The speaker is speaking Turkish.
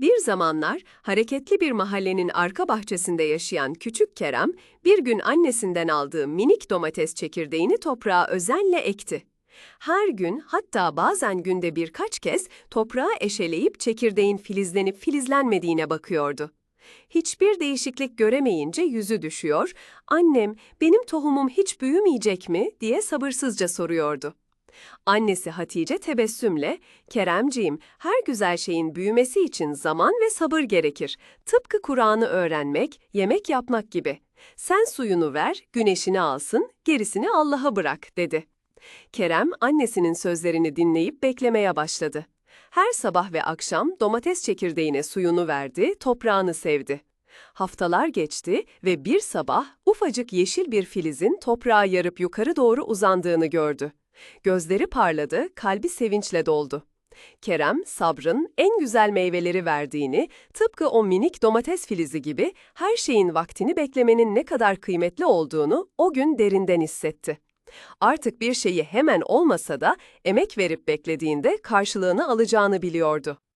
Bir zamanlar hareketli bir mahallenin arka bahçesinde yaşayan küçük Kerem, bir gün annesinden aldığı minik domates çekirdeğini toprağa özenle ekti. Her gün hatta bazen günde birkaç kez toprağı eşeleyip çekirdeğin filizlenip filizlenmediğine bakıyordu. Hiçbir değişiklik göremeyince yüzü düşüyor, annem benim tohumum hiç büyümeyecek mi diye sabırsızca soruyordu. Annesi Hatice tebessümle, Keremciğim, her güzel şeyin büyümesi için zaman ve sabır gerekir. Tıpkı Kur'an'ı öğrenmek, yemek yapmak gibi. Sen suyunu ver, güneşini alsın, gerisini Allah'a bırak, dedi. Kerem, annesinin sözlerini dinleyip beklemeye başladı. Her sabah ve akşam domates çekirdeğine suyunu verdi, toprağını sevdi. Haftalar geçti ve bir sabah ufacık yeşil bir filizin toprağı yarıp yukarı doğru uzandığını gördü. Gözleri parladı, kalbi sevinçle doldu. Kerem, sabrın en güzel meyveleri verdiğini, tıpkı o minik domates filizi gibi her şeyin vaktini beklemenin ne kadar kıymetli olduğunu o gün derinden hissetti. Artık bir şeyi hemen olmasa da emek verip beklediğinde karşılığını alacağını biliyordu.